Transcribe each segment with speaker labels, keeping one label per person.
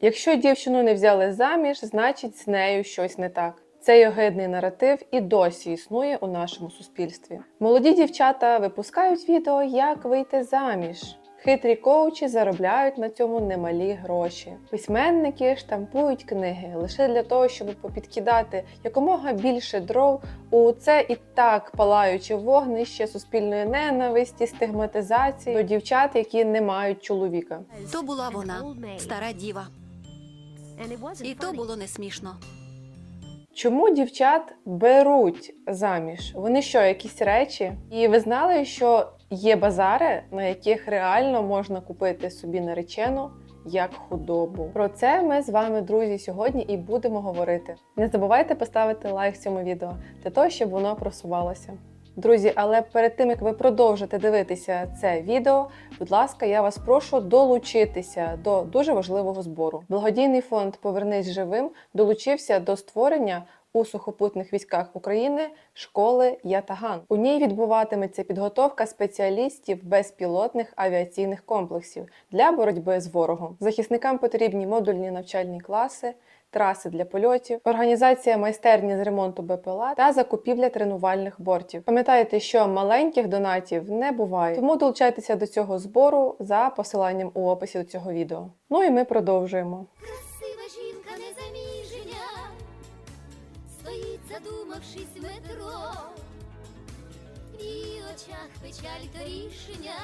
Speaker 1: Якщо дівчину не взяли заміж, значить з нею щось не так. Цей огидний наратив і досі існує у нашому суспільстві. Молоді дівчата випускають відео, як вийти заміж. Хитрі коучі заробляють на цьому немалі гроші. Письменники штампують книги лише для того, щоб попідкидати якомога більше дров у це і так палаюче вогнище суспільної ненависті, стигматизації до дівчат, які не мають чоловіка.
Speaker 2: То була вона, стара діва. І то було не смішно.
Speaker 1: Чому дівчат беруть заміж? Вони що, якісь речі? І ви знали, що є базари, на яких реально можна купити собі наречену як худобу? Про це ми з вами, друзі, сьогодні і будемо говорити. Не забувайте поставити лайк цьому відео для того, щоб воно просувалося. Друзі, але перед тим як ви продовжите дивитися це відео, будь ласка, я вас прошу долучитися до дуже важливого збору. Благодійний фонд Повернись живим долучився до створення у сухопутних військах України школи Ятаган. У ній відбуватиметься підготовка спеціалістів безпілотних авіаційних комплексів для боротьби з ворогом. Захисникам потрібні модульні навчальні класи. Траси для польотів, організація майстерні з ремонту БПЛА та закупівля тренувальних бортів. Пам'ятайте, що маленьких донатів не буває, тому долучайтеся до цього збору за посиланням у описі до цього відео. Ну і ми продовжуємо.
Speaker 3: Красива жінка незаміжня, стоїть, задумавшись в метро, в її очах печаль та рішення,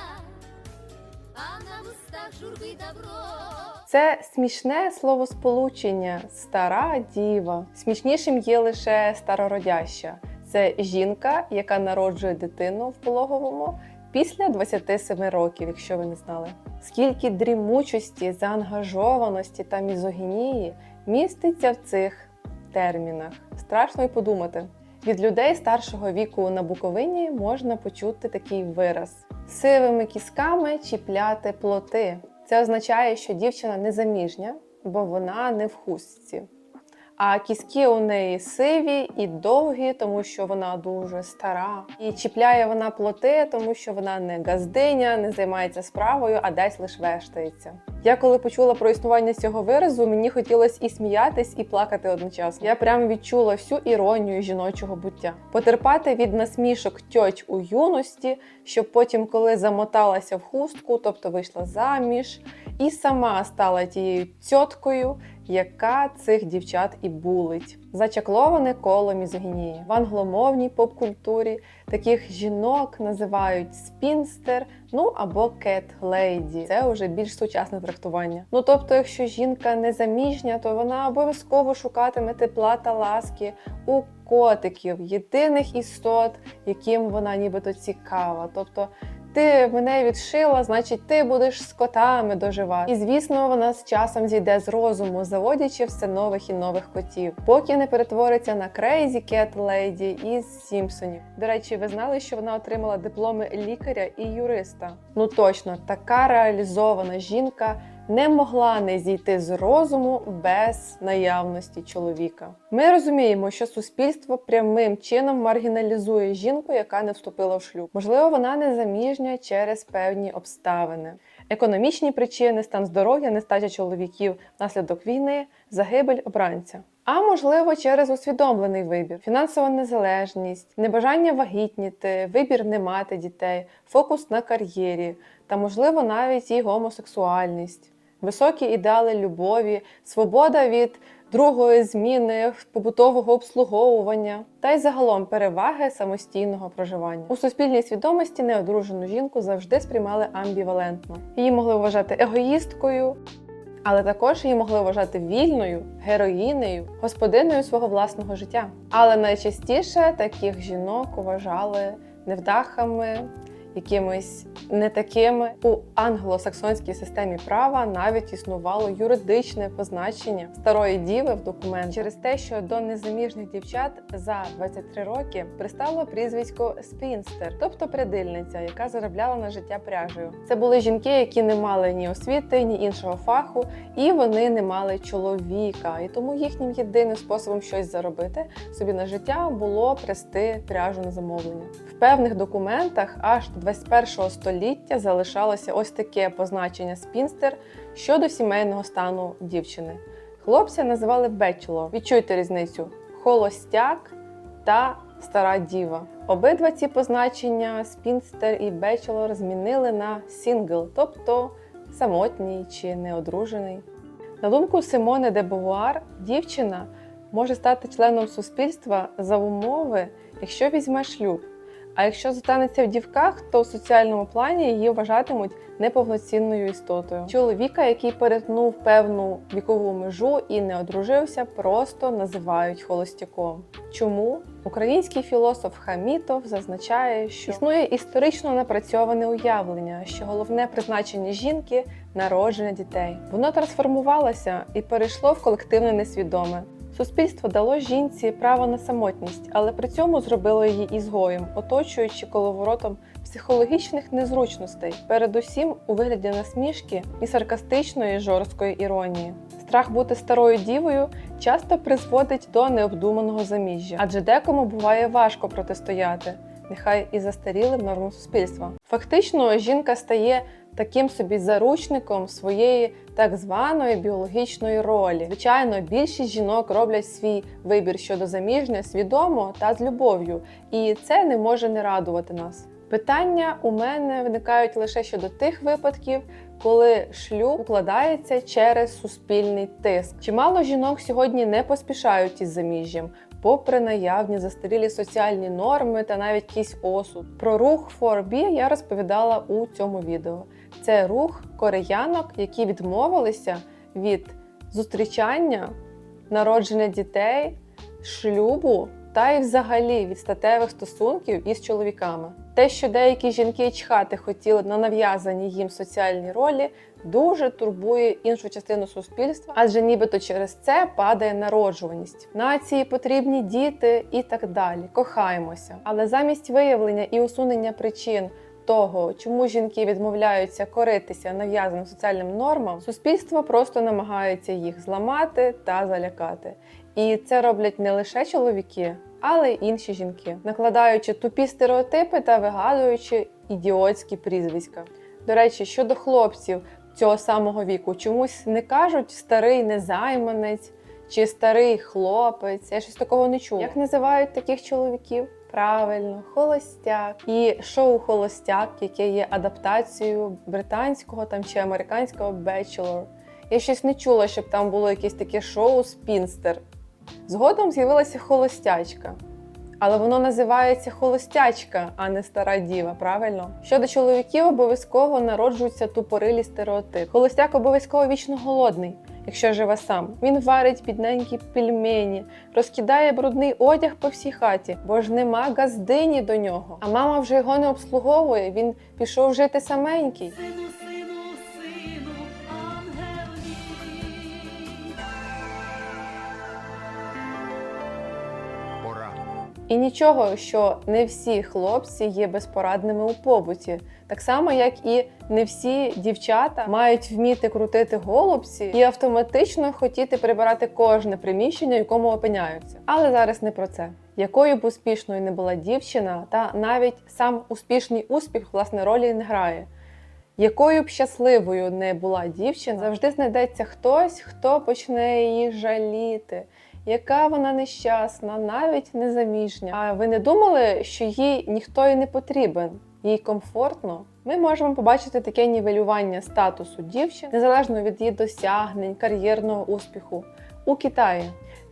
Speaker 1: Це смішне словосполучення стара діва. Смішнішим є лише старородяща. Це жінка, яка народжує дитину в пологовому після 27 років, якщо ви не знали. Скільки дрімучості, заангажованості та мізогінії міститься в цих термінах. Страшно й подумати. Від людей старшого віку на Буковині можна почути такий вираз: сивими кісками чіпляти плоти. Це означає, що дівчина не заміжня, бо вона не в хустці. А кіски у неї сиві і довгі, тому що вона дуже стара. І чіпляє вона плоти, тому що вона не газдиня, не займається справою, а десь лише вештається. Я коли почула про існування цього виразу, мені хотілося і сміятись, і плакати одночасно. Я прямо відчула всю іронію жіночого буття. Потерпати від насмішок тьоч у юності, щоб потім, коли замоталася в хустку, тобто вийшла заміж, і сама стала тією тьоткою, яка цих дівчат і булить. Зачакловане коло мізогінії. В англомовній поп-культурі таких жінок називають спінстер, ну або кет-лейді. Це вже більш сучасне трактування. Ну тобто, якщо жінка не заміжня, то вона обов'язково шукатиме тепла та ласки у котиків, єдиних істот, яким вона нібито цікава. Тобто ти мене відшила, значить, ти будеш з котами доживати. І звісно, вона з часом зійде з розуму, заводячи все нових і нових котів, поки не перетвориться на Crazy Cat Lady із Сімпсонів. До речі, ви знали, що вона отримала дипломи лікаря і юриста? Ну точно, така реалізована жінка. Не могла не зійти з розуму без наявності чоловіка. Ми розуміємо, що суспільство прямим чином маргіналізує жінку, яка не вступила в шлюб. Можливо, вона не заміжня через певні обставини. Економічні причини, стан здоров'я, нестача чоловіків внаслідок війни, загибель обранця. А можливо, через усвідомлений вибір, фінансова незалежність, небажання вагітніти, вибір не мати дітей, фокус на кар'єрі та, можливо, навіть і гомосексуальність, високі ідеали любові, свобода від другої зміни, побутового обслуговування та й загалом переваги самостійного проживання. У суспільній свідомості неодружену жінку завжди сприймали амбівалентно. Її могли вважати егоїсткою, але також її могли вважати вільною, героїнею, господиною свого власного життя. Але найчастіше таких жінок вважали невдахами, якимись не такими. У англосаксонській системі права навіть існувало юридичне позначення старої діви в документ через те, що до незаміжних дівчат за 23 роки пристало прізвисько спінстер, тобто прядильниця, яка заробляла на життя пряжею. Це були жінки, які не мали ні освіти, ні іншого фаху, і вони не мали чоловіка. І тому їхнім єдиним способом щось заробити собі на життя було прести пряжу на замовлення. В певних документах аж 21 століття залишалося ось таке позначення спінстер щодо сімейного стану дівчини. Хлопця називали бечелор. Відчуйте різницю: холостяк та стара діва. Обидва ці позначення спінстер і бечелор змінили на сінгл, тобто самотній чи неодружений. На думку Симони де Бовуар, дівчина може стати членом суспільства за умови, якщо візьме шлюб. А якщо зостанеться в дівках, то в соціальному плані її вважатимуть неповноцінною істотою. Чоловіка, який перетнув певну вікову межу і не одружився, просто називають холостяком. Чому? Український філософ Хамітов зазначає, що існує історично напрацьоване уявлення, що головне призначення жінки народження дітей. Воно трансформувалося і перейшло в колективне несвідоме. Суспільство дало жінці право на самотність, але при цьому зробило її ізгоєм, оточуючи коловоротом психологічних незручностей, передусім у вигляді насмішки і саркастичної жорсткої іронії. Страх бути старою дівою часто призводить до необдуманого заміжжя, адже декому буває важко протистояти, нехай і застарілим нормам суспільства. Фактично, жінка стає таким собі заручником своєї так званої біологічної ролі. Звичайно, більшість жінок роблять свій вибір щодо заміжня свідомо та з любов'ю, і це не може не радувати нас. Питання у мене виникають лише щодо тих випадків, коли шлюб укладається через суспільний тиск. Чимало жінок сьогодні не поспішають із заміжжям, попри наявні застарілі соціальні норми та навіть якийсь осуд. Про рух 4B я розповідала у цьому відео. Це рух кореянок, які відмовилися від зустрічання, народження дітей, шлюбу та й взагалі від статевих стосунків із чоловіками. Те, що деякі жінки чхати хотіли на нав'язані їм соціальні ролі, дуже турбує іншу частину суспільства, адже нібито через це падає народжуваність. Нації потрібні діти і так далі. Кохаємося. Але замість виявлення і усунення причин. Того, чому жінки відмовляються коритися нав'язаним соціальним нормам, суспільство просто намагається їх зламати та залякати. І це роблять не лише чоловіки, але й інші жінки, накладаючи тупі стереотипи та вигадуючи ідіотські прізвиська. До речі, щодо хлопців цього самого віку, чомусь не кажуть старий незайманець чи старий хлопець. Я щось такого не чула. Як називають таких чоловіків? Правильно, холостяк і шоу Холостяк, яке є адаптацією британського там чи американського Bachelor. Я щось не чула, щоб там було якесь таке шоу Спінстер. Згодом з'явилася холостячка. Але воно називається холостячка, а не стара діва, правильно? Щодо чоловіків, обов'язково народжуються тупорилі стереотип. Холостяк обов'язково вічно голодний, якщо живе сам. Він варить бідненькі пельмені, розкидає брудний одяг по всій хаті, бо ж нема газдині до нього. А мама вже його не обслуговує. Він пішов жити саменький. І нічого, що не всі хлопці є безпорадними у побуті, так само як і не всі дівчата мають вміти крутити голубці і автоматично хотіти прибирати кожне приміщення, в якому опиняються. Але зараз не про це. Якою б успішною не була дівчина, та навіть сам успішний успіх власне ролі не грає. Якою б щасливою не була дівчина, завжди знайдеться хтось, хто почне її жаліти, яка вона нещасна, навіть незаміжня. А ви не думали, що їй ніхто і не потрібен? Їй комфортно? Ми можемо побачити таке нівелювання статусу дівчин незалежно від її досягнень, кар'єрного успіху у Китаї.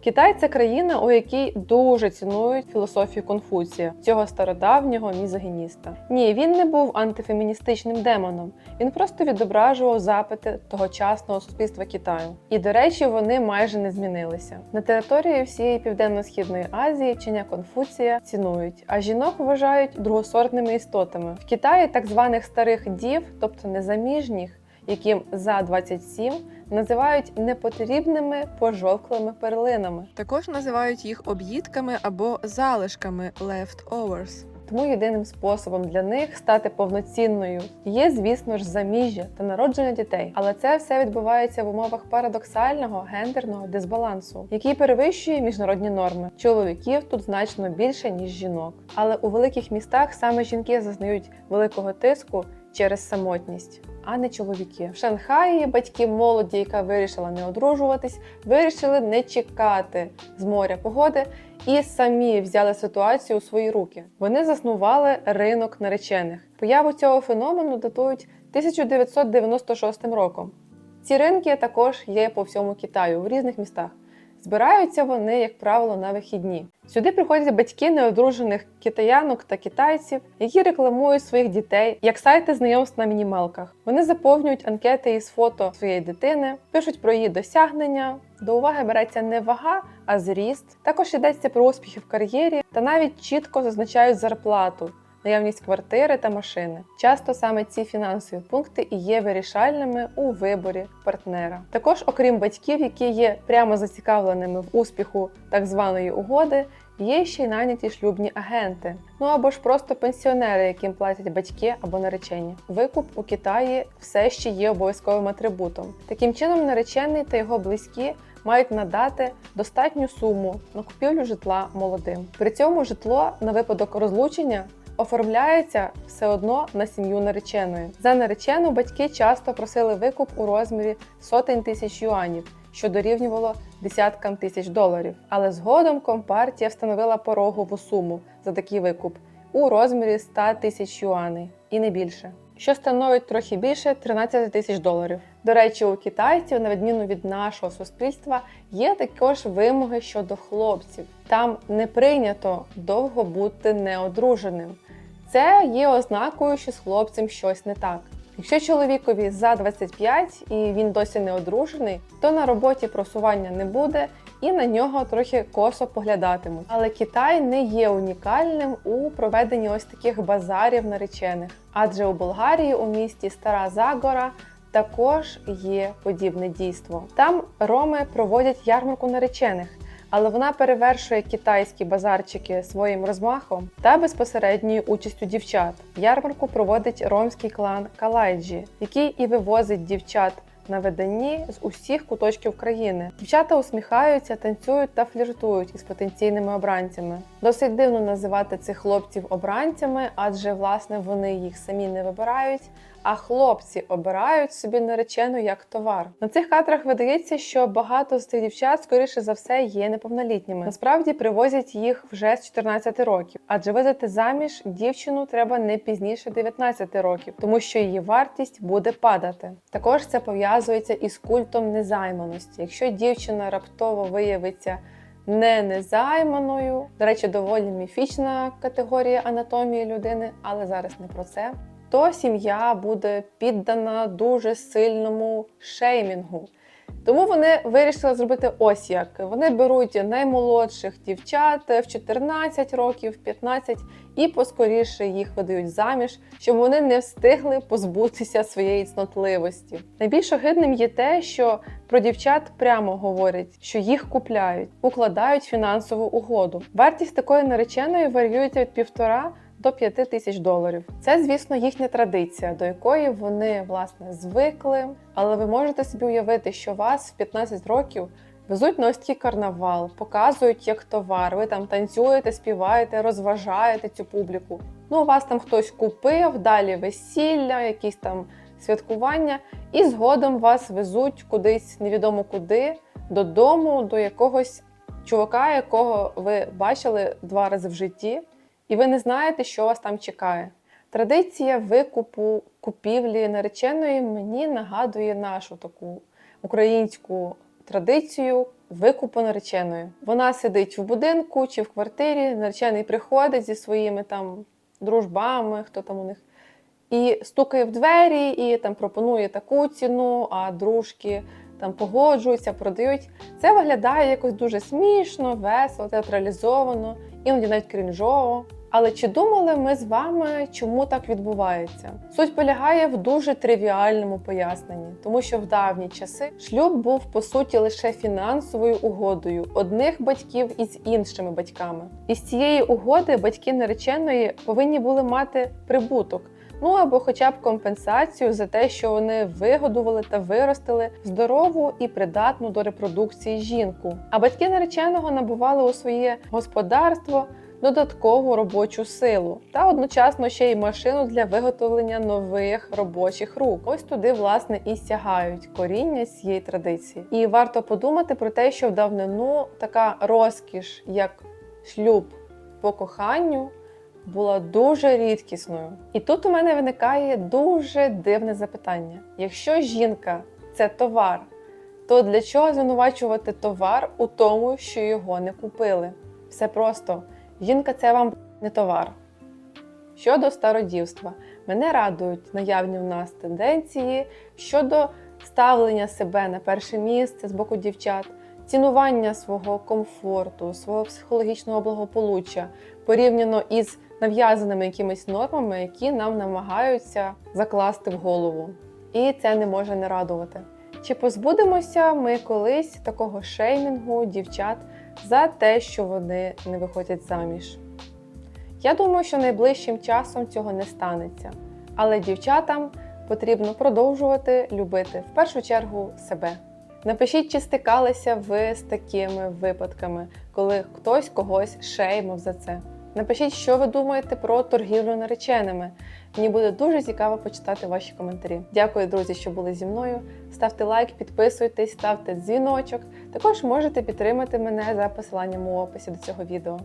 Speaker 1: Китай це країна, у якій дуже цінують філософію Конфуція, цього стародавнього мізогініста. Ні, він не був антифеміністичним демоном. Він просто відображував запити тогочасного суспільства Китаю. І, до речі, вони майже не змінилися. На території всієї південно-східної Азії вчення Конфуція цінують, а жінок вважають другосортними істотами. В Китаї так званих старих дів, тобто незаміжніх, яким за 27, називають непотрібними пожовклими перлинами.
Speaker 4: Також називають їх об'їдками або залишками leftovers.
Speaker 1: Тому єдиним способом для них стати повноцінною є, звісно ж, заміжжя та народження дітей. Але це все відбувається в умовах парадоксального гендерного дисбалансу, який перевищує міжнародні норми. Чоловіків тут значно більше ніж жінок. Але у великих містах саме жінки зазнають великого тиску через самотність. А не чоловіки в Шанхаї батьки молоді, яка вирішила не одружуватись, вирішили не чекати з моря погоди і самі взяли ситуацію у свої руки. Вони заснували ринок наречених. Появу цього феномену датують 1996 роком. Ці ринки також є по всьому Китаю в різних містах. Збираються вони, як правило, на вихідні. Сюди приходять батьки неодружених китаянок та китайців, які рекламують своїх дітей як сайти знайомств на мінімалках. Вони заповнюють анкети із фото своєї дитини, пишуть про її досягнення. До уваги береться не вага, а зріст. Також йдеться про успіхи в кар'єрі та навіть чітко зазначають зарплату. Наявність квартири та машини. Часто саме ці фінансові пункти і є вирішальними у виборі партнера. Також, окрім батьків, які є прямо зацікавленими в успіху так званої угоди, є ще й наняті шлюбні агенти, ну або ж просто пенсіонери, яким платять батьки або наречені. Викуп у Китаї все ще є обов'язковим атрибутом. Таким чином, наречений та його близькі мають надати достатню суму на купівлю житла молодим. При цьому житло на випадок розлучення оформляється все одно на сім'ю нареченої. За наречену батьки часто просили викуп у розмірі сотень тисяч юанів, що дорівнювало десяткам тисяч доларів. Але згодом компартія встановила порогову суму за такий викуп у розмірі 100 тисяч юаней і не більше. Що становить трохи більше 13 тисяч доларів. До речі, у китайців, на відміну від нашого суспільства, є також вимоги щодо хлопців. Там не прийнято довго бути неодруженим. Це є ознакою, що з хлопцем щось не так. Якщо чоловікові за 25 і він досі не одружений, то на роботі просування не буде і на нього трохи косо поглядатимуть. Але Китай не є унікальним у проведенні ось таких базарів наречених, адже у Болгарії у місті Стара Загора також є подібне дійство. Там роми проводять ярмарку наречених. Але вона перевершує китайські базарчики своїм розмахом та безпосередньою участю дівчат. Ярмарку проводить ромський клан Калайджі, який і вивозить дівчат на виданні з усіх куточків країни. Дівчата усміхаються, танцюють та фліртують із потенційними обранцями. Досить дивно називати цих хлопців обранцями, адже власне вони їх самі не вибирають. А хлопці обирають собі наречену як товар. На цих кадрах видається, що багато з цих дівчат, скоріше за все, є неповнолітніми. Насправді привозять їх вже з 14 років, адже видати заміж дівчину треба не пізніше 19 років, тому що її вартість буде падати. Також це пов'язується із культом незайманості. Якщо дівчина раптово виявиться не незайманою, до речі, доволі міфічна категорія анатомії людини, але зараз не про це то сім'я буде піддана дуже сильному шеймінгу. Тому вони вирішили зробити ось як. Вони беруть наймолодших дівчат в 14 років, 15 і поскоріше їх видають заміж, щоб вони не встигли позбутися своєї цнотливості. Найбільш огидним є те, що про дівчат прямо говорять, що їх купляють, укладають фінансову угоду. Вартість такої нареченої варіюється від півтора до 5 тисяч доларів. Це, звісно, їхня традиція, до якої вони власне звикли. Але ви можете собі уявити, що вас в 15 років везуть на ось такий карнавал, показують як товар. Ви там танцюєте, співаєте, розважаєте цю публіку. Ну, у вас там хтось купив, далі весілля, якісь там святкування, і згодом вас везуть кудись невідомо куди, додому, до якогось чувака, якого ви бачили два рази в житті і ви не знаєте, що вас там чекає. Традиція викупу купівлі нареченої мені нагадує нашу таку українську традицію викупу нареченої. Вона сидить в будинку чи в квартирі, наречений приходить зі своїми там дружбами, хто там у них, і стукає в двері, і там пропонує таку ціну, а дружки там погоджуються, продають. Це виглядає якось дуже смішно, весело, театралізовано, іноді навіть крінжово. Але чи думали ми з вами, чому так відбувається? Суть полягає в дуже тривіальному поясненні, тому що в давні часи шлюб був по суті лише фінансовою угодою одних батьків із іншими батьками. І з цієї угоди батьки нареченої повинні були мати прибуток. Ну або хоча б компенсацію за те, що вони вигодували та виростили здорову і придатну до репродукції жінку. А батьки нареченого набували у своє господарство додаткову робочу силу та одночасно ще й машину для виготовлення нових робочих рук. Ось туди, власне, і сягають коріння цієї традиції. І варто подумати про те, що в давнину така розкіш, як шлюб по коханню, була дуже рідкісною. І тут у мене виникає дуже дивне запитання: якщо жінка це товар, то для чого звинувачувати товар у тому, що його не купили? Все просто. Жінка це вам не товар. Щодо стародівства, мене радують наявні в нас тенденції щодо ставлення себе на перше місце з боку дівчат, цінування свого комфорту, свого психологічного благополуччя порівняно із нав'язаними якимись нормами, які нам намагаються закласти в голову. І це не може не радувати. Чи позбудемося ми колись такого шеймінгу дівчат за те, що вони не виходять заміж? Я думаю, що найближчим часом цього не станеться, але дівчатам потрібно продовжувати любити в першу чергу себе. Напишіть, чи стикалися ви з такими випадками, коли хтось когось шеймив за це. Напишіть, що ви думаєте про торгівлю нареченими. Мені буде дуже цікаво почитати ваші коментарі. Дякую, друзі, що були зі мною. Ставте лайк, підписуйтесь, ставте дзвіночок. Також можете підтримати мене за посиланням у описі до цього відео.